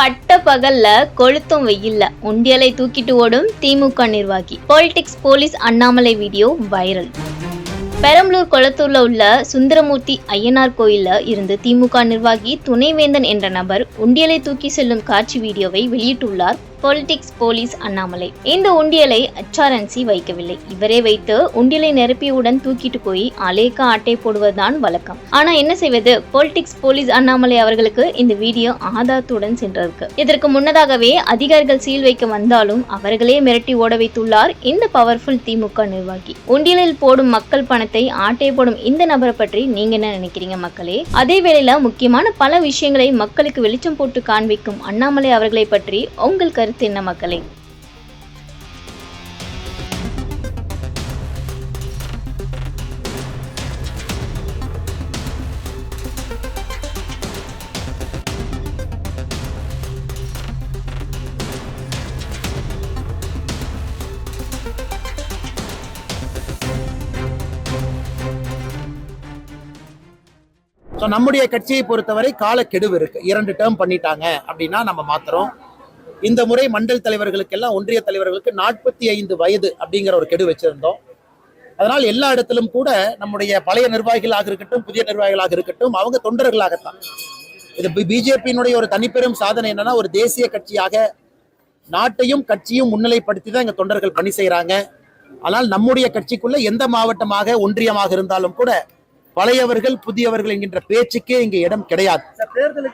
பட்ட பகல்ல கொளுத்தும் வெயில்ல உண்டியலை தூக்கிட்டு ஓடும் திமுக நிர்வாகி. Politics police Annamalai video viral. Perambalur குளத்தூர்ல உள்ள சுந்தரமூர்த்தி ஐயனார் கோயில்ல இருந்து திமுக நிர்வாகி துணைவேந்தன் என்ற நபர் உண்டியலை தூக்கி செல்லும் காட்சி வீடியோவை வெளியிட்டுள்ளார் பொலிட்டிக்ஸ் போலீஸ் அண்ணாமலை. இந்த உண்டியலை அச்சாரன்சி வைக்கவில்லை. இவரே வைத்து உண்டியலை நிரப்பியவுடன் தூக்கிட்டு போய் அலேக்கா அட்டை போடுவதுதான் வழக்கம். ஆனா என்ன செய்வது? பொலிட்டிக்ஸ் போலீஸ் அண்ணாமலை அவர்களுக்கு இந்த வீடியோ ஆதாரத்துடன் சென்றிருக்கு. இதற்கு முன்னதாகவே அதிகாரிகள் சீல் வைக்க வந்தாலும் அவர்களே மிரட்டி ஓட வைத்துள்ளார் இந்த பவர்ஃபுல் திமுக நிர்வாகி. உண்டியலில் போடும் மக்கள் பணத்தை ஆட்டை போடும் இந்த நபரை பற்றி நீங்க என்ன நினைக்கிறீங்க மக்களே? அதே வேளையில முக்கியமான பல விஷயங்களை மக்களுக்கு வெளிச்சம் போட்டு காண்பிக்கும் அண்ணாமலை அவர்களை பற்றி உங்கள் கருத்து என்ன மக்களே? ஸோ நம்முடைய கட்சியை பொறுத்தவரை காலக்கெடுவு இருக்கு. இரண்டு டேர்ம் பண்ணிட்டாங்க அப்படின்னா நம்ம மாத்துறோம். இந்த முறை மண்டல் தலைவர்களுக்கெல்லாம் ஒன்றிய தலைவர்களுக்கு நாற்பத்தி ஐந்து வயது அப்படிங்கிற ஒரு கெடு வச்சிருந்தோம். அதனால் எல்லா இடத்திலும் கூட நம்முடைய பழைய நிர்வாகிகளாக இருக்கட்டும் புதிய நிர்வாகிகளாக இருக்கட்டும் அவங்க தொண்டர்களாகத்தான். இது பிஜேபியினுடைய ஒரு தனிப்பெரும் சாதனை என்னன்னா ஒரு தேசிய கட்சியாக நாட்டையும் கட்சியும் முன்னிலைப்படுத்தி தான் எங்க தொண்டர்கள் பணி செய்கிறாங்க ஆனால் நம்முடைய கட்சிக்குள்ள எந்த மாவட்டமாக ஒன்றியமாக இருந்தாலும் கூட பழையவர்கள் புதியவர்கள் என்கின்ற பேச்சுக்கே இங்க இடம் கிடையாது.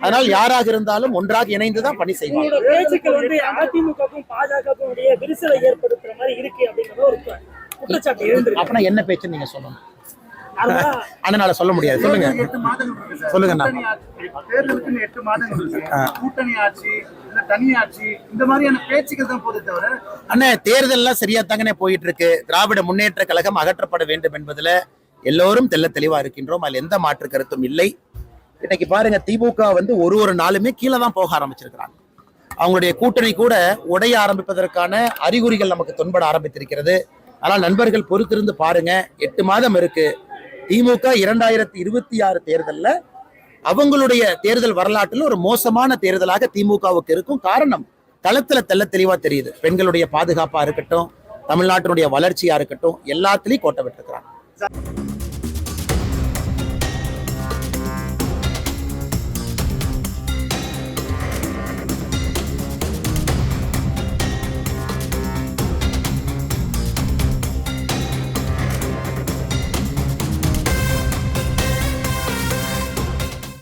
அதனால் யாராக இருந்தாலும் ஒன்றாக இணைந்துதான் பணி செய்வாங்க அப்படின்னா என்ன பேச்சு நீங்க சொல்லணும்? அதனால சொல்ல முடியாது. சொல்லுங்க. எட்டு மாதங்கள் இருக்கு சார். சொல்லுங்க அண்ணா. கூட்டணி ஆட்சி, தேர்தலுக்கு எட்டு மாதங்கள் கூட்டணி ஆட்சி அண்ணே தேர்தல்லாம் சரியா தாங்கண்ணே போயிட்டு இருக்கு. திராவிட முன்னேற்ற கழகம் அகற்றப்பட வேண்டும் என்பதுல எல்லோரும் தெல்ல தெளிவா இருக்கின்றோம். அதில் எந்த மாற்று கருத்தும் இல்லை. இன்னைக்கு பாருங்க திமுக வந்து ஒரு ஒரு நாளுமே கீழே தான் போக ஆரம்பிச்சிருக்கிறாங்க. அவங்களுடைய கூட்டணி கூட உடைய ஆரம்பிப்பதற்கான அறிகுறிகள் நமக்கு தொன்பட ஆரம்பித்திருக்கிறது. ஆனால் நண்பர்கள் பொறுத்திருந்து பாருங்க எட்டு மாதம் இருக்கு. திமுக இரண்டாயிரத்தி இருபத்தி ஆறு தேர்தல்ல அவங்களுடைய தேர்தல் வரலாற்றில் ஒரு மோசமான தேர்தலாக திமுகவுக்கு இருக்கும் காரணம் களத்துல தெல்ல தெளிவா தெரியுது. பெண்களுடைய பாதுகாப்பா இருக்கட்டும் தமிழ்நாட்டினுடைய வளர்ச்சியா இருக்கட்டும் எல்லாத்துலயும் கோட்டை விட்டுருக்கிறாங்க.